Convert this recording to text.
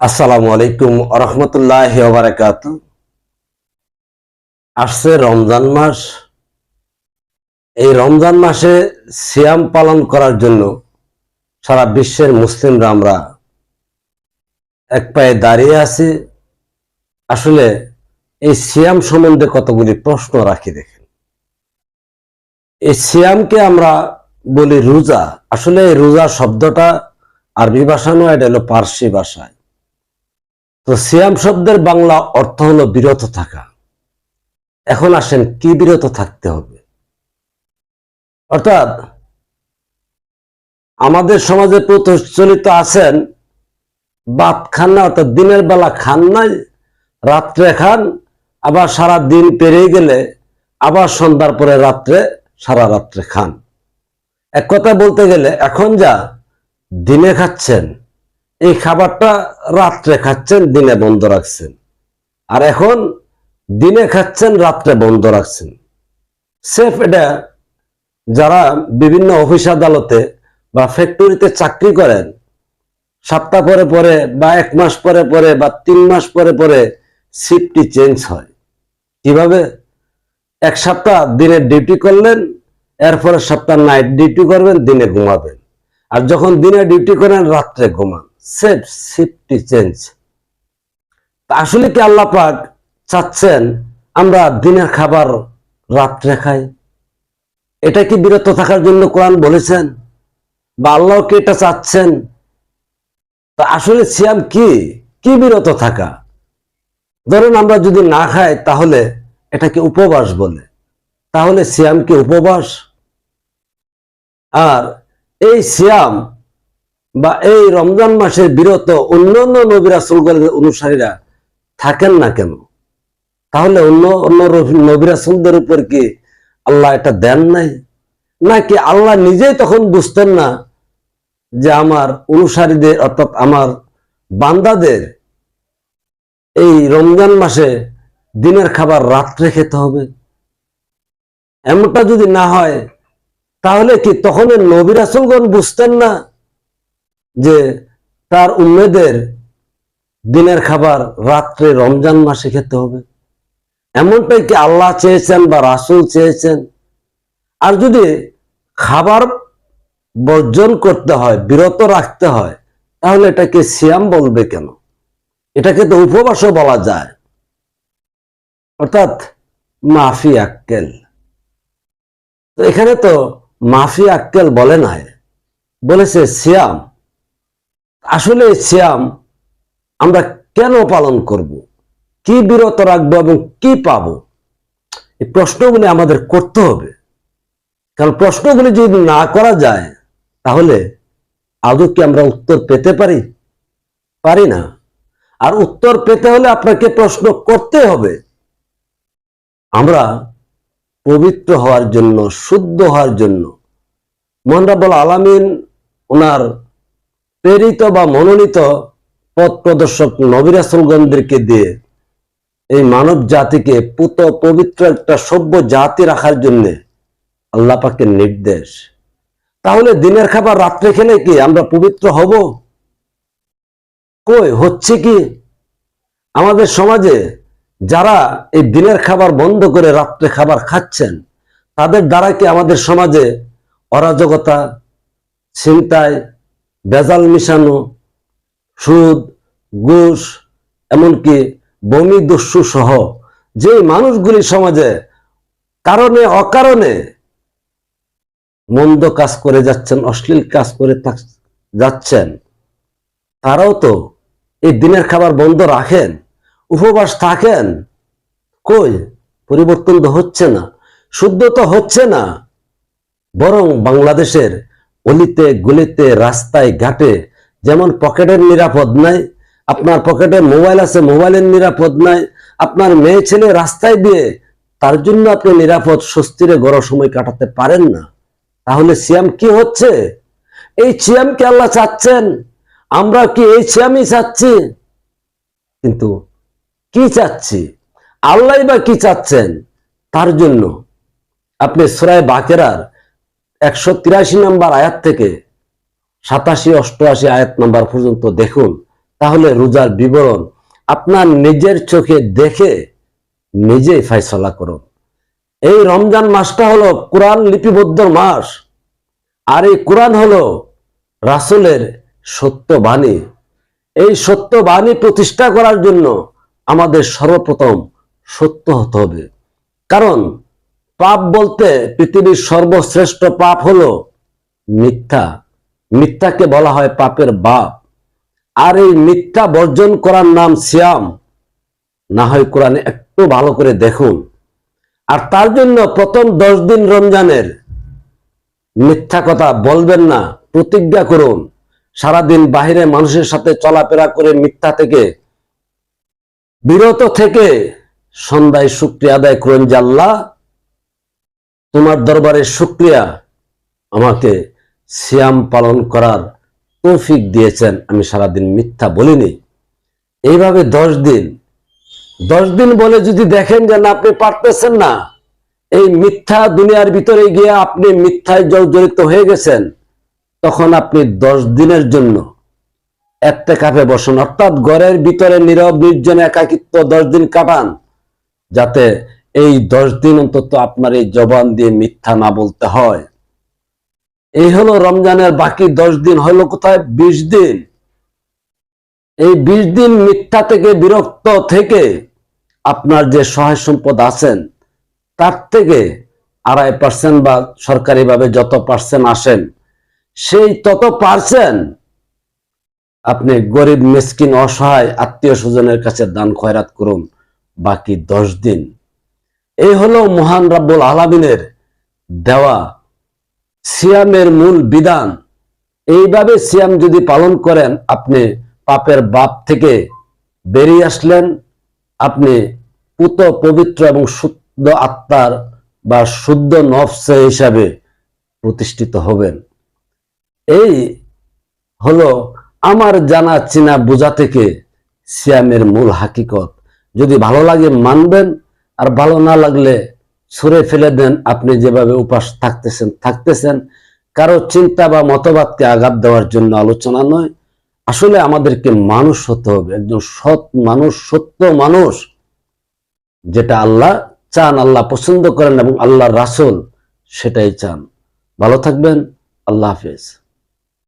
আসসালামু আলাইকুম রহমতুল্লাহ বারাকাত আসছে রমজান মাস। এই রমজান মাসে সিয়াম পালন করার জন্য সারা বিশ্বের মুসলিমরা আমরা এক পায়ে দাঁড়িয়ে আছি। আসলে এই সিয়াম সম্বন্ধে কতগুলি প্রশ্ন রাখি দেখেন। এই সিয়ামকে আমরা বলি রোজা। আসলে এই রোজা শব্দটা আরবি ভাষা নয়, এটা হলো পার্সি ভাষায়। তো সিয়াম শব্দের বাংলা অর্থ হলো বিরত থাকা। এখন আসেন কি বিরত থাকতে হবে? অর্থাৎ আমাদের সমাজে প্রচলিত আছেন ভাত খান না, অর্থাৎ দিনের বেলা খান নাই, রাত্রে খান, আবার সারা দিন পেরিয়ে গেলে আবার সন্ধ্যার পরে রাত্রে, সারা রাত্রে খান। এক কথা বলতে গেলে এখন যা দিনে খাচ্ছেন এই খাবারটা রাত্রে খাচ্ছেন, দিনে বন্ধ রাখছেন। আর এখন দিনে খাচ্ছেন, রাত্রে বন্ধ রাখছেন। সেফ এটা, যারা বিভিন্ন অফিস আদালতে বা ফ্যাক্টরিতে চাকরি করেন, সপ্তাহ পরে পরে বা এক মাস পরে পরে বা তিন মাস পরে পরে শিফটটি চেঞ্জ হয়। কীভাবে? এক সপ্তাহ দিনে ডিউটি করলেন এরপরে সপ্তাহ নাইট ডিউটি করবেন, দিনে ঘুমাবেন। আর যখন দিনে ডিউটি করেন, রাত্রে ঘুমান। সেফ শিফটটি চেঞ্জ আসলে কি আল্লাহ পাক চাচ্ছেন আমরা দিনের খাবার রাত্রে খাই এটা কি বিরত থাকার জন্য কোরআন বলেছেন? বা আল্লাহ কি এটা চাচ্ছেন? তা আসলে সিয়াম কি? কি বিরত থাকা? ধরুন আমরা যদি না খাই, তাহলে এটাকে উপবাস বলে। তাহলে সিয়াম কি উপবাস? আর এই সিয়াম বা এই রমজান মাসের বিরত অন্যান্য নবী রাসুলগণের অনুসারীরা থাকেন না কেন? তাহলে অন্য অন্য নবী রাসুলদের উপর কি আল্লাহ এটা দেন নাই? নাকি আল্লাহ নিজেই তখন বুঝতেন না যে আমার অনুসারীদের অর্থাৎ আমার বান্দাদের এই রমজান মাসে দিনের খাবার রাত্রে খেতে হবে? এমনটা যদি না হয়, তাহলে কি তখন নবী রাসুলগণ বুঝতেন না যে তার উম্মেদের দিনের খাবার রাত্রে রমজান মাসে খেতে হবে। এমনটাই কি আল্লাহ চেয়েছেন বা রাসুল চেয়েছেন? আর যদি খাবার বর্জন করতে হয়, বিরত রাখতে হয়, তাহলে এটাকে সিয়াম বলবে কেন? এটাকে তো উপবাসও বলা যায়। অর্থাৎ মাফি আক্কেল। তো এখানে তো মাফি আক্কেল বলে নাই, বলেছে সিয়াম। আসলে শ্যাম আমরা কেন পালন করব? কি বিরত রাখব এবং কি পাব? এই প্রশ্নগুলি আমাদের করতে হবে। কারণ প্রশ্নগুলি যদি না করা যায়, তাহলে আদৌ কি আমরা উত্তর পেতে পারি? পারি না। আর উত্তর পেতে হলে আপনাকে প্রশ্ন করতে হবে। আমরা পবিত্র হওয়ার জন্য, শুদ্ধ হওয়ার জন্য মহানরাবল আলামিন ওনার প্রেরিত বা মনোনীত পথ প্রদর্শক নবিরাসলগণদেরকে দিয়ে এই মানব জাতিকে পুত পবিত্র একটা সভ্য জাতি রাখার জন্য আল্লাহ পাকের নির্দেশ। তাহলে দিনের খাবার রাত্রে খেলে কি আমরা পবিত্র হব? কই, হচ্ছে কি? আমাদের সমাজে যারা এই দিনের খাবার বন্ধ করে রাত্রে খাবার খাচ্ছেন, তাদের দ্বারা কি আমাদের সমাজে অরাজকতা, ছিনতাই বেজাল মিশানো, সুদ, ঘুষ, এমনকি বমি দস্যু সহ যে মানুষগুলি সমাজে কারণে, অকারণে মন্দ কাজ করে যাচ্ছেন, অশ্লীল কাজ করে যাচ্ছেন, তারাও তো এই দিনের খাবার বন্ধ রাখেন, উপবাস থাকেন। কই? পরিবর্তন তো হচ্ছে না, শুদ্ধ তো হচ্ছে না, বরং বাংলাদেশের অলিতে, গলিতে, রাস্তায়, ঘাটে, যেমন পকেটের নিরাপদ নাই, আপনার পকেটে মোবাইল আছে, মোবাইলের নিরাপদ নাই, আপনার মেয়ে ছেলে রাস্তায় দিয়ে, তার জন্য আপনি নিরাপদ স্বস্তিরে গড় সময় কাটাতে পারেন না। তাহলে সিয়াম কি হচ্ছে? এই সিয়ামকে আল্লাহ চাচ্ছেন? আমরা কি এই সিয়ামই চাচ্ছি? কিন্তু কি চাচ্ছি? আল্লাহ বা কি চাচ্ছেন? তার জন্য। আপনি সুরায় বাকেরার একশো তিরাশি নম্বর আয়াত থেকে সাতাশি অষ্টআশি আয়াত নাম্বার পর্যন্ত দেখুন, তাহলে রোজার বিবরণ আপনার নিজের চোখে দেখে নিজেই ফাইসলা করুন। এই রমজান মাসটা হলো কোরআন লিপিবদ্ধ মাস, আর এই কোরআন হলো রাসুলের সত্য বাণী। এই সত্য বাণী প্রতিষ্ঠা করার জন্য আমাদের সর্বপ্রথম সত্য হতে হবে। কারণ পাপ বলতে পৃথিবীর সর্বশ্রেষ্ঠ পাপ হলো মিথ্যা। মিথ্যাকে বলা হয় পাপের বাপ। আর এই মিথ্যা বর্জন করার নাম সিয়াম। না হয় কোরআনে একটু ভালো করে দেখুন। আর তার জন্য প্রথম দশ দিন রমজানের মিথ্যা কথা বলবেন না, প্রতিজ্ঞা করুন। সারাদিন বাহিরে মানুষের সাথে চলাফেরা করে মিথ্যা থেকে, বিরত থেকে সন্ধ্যায় শুক্রিয়া আদায় করুন আল্লাহ তোমার দরবারে শুক্রিয়া। আমাকে সিয়াম পালন করার তৌফিক দিয়েছেন। আমি সারাদিন মিথ্যা বলিনি। এইভাবে দশ দিন দশ দিন বলে যদি দেখেন যে না, আপনি পারতেছেন না, এই মিথ্যা দুনিয়ার ভিতরে গিয়ে আপনি মিথ্যায় জড়িত হয়ে গেছেন, তখন আপনি দশ দিনের জন্য একটা কাপে বসুন। অর্থাৎ ঘরের ভিতরে নীরব, নির্জন, একাকিত্ব দশ দিন কাটান, যাতে এই দশ দিন অন্তত আপনার এই জবান দিয়ে মিথ্যা না বলতে হয়। এই হলো রমজানের বাকি দশ দিন, হলো কোথায়? বিশ দিন। এই বিশ দিন মিথ্যা থেকে, বিরক্ত থেকে আপনার যে সহায় সম্পদ আছেন, তার থেকে আড়াই পার্সেন্ট বা সরকারিভাবে যত পার্সেন্ট আসেন, সেই তত পার্সেন্ট আপনি গরিব, মিসকিন, অসহায়, আত্মীয় স্বজনের কাছে দান খয়রাত করুন বাকি দশ দিন। এই হলো মহান রাব্বুল আলামিনের দেওয়া সিয়ামের মূল বিধান। এইভাবে সিয়াম যদি পালন করেন, আপনি পাপের বাপ থেকে বেরিয়ে আসলেন, আপনি পুত, পবিত্র এবং শুদ্ধ আত্মার বা শুদ্ধ নফসে হিসাবে প্রতিষ্ঠিত হবেন। এই হলো আমার জানা চিনা বোঝা থেকে সিয়ামের মূল হাকিকত। যদি ভালো লাগে মানবেন আর ভালো না লাগলে ছুঁড়ে ফেলে দেন আপনি যেভাবে উপাস থাকতেছেন। থাকতেছেন কারও চিন্তা বা মতবাদকে আঘাত দেওয়ার জন্য আলোচনা নয়। আসলে আমাদেরকে মানুষ হতে হবে। একজন সৎ মানুষ, সত্য মানুষ, যেটা আল্লাহ চান, আল্লাহ পছন্দ করেন এবং আল্লাহর রাসুল সেটাই চান। ভালো থাকবেন। আল্লাহ হাফেজ।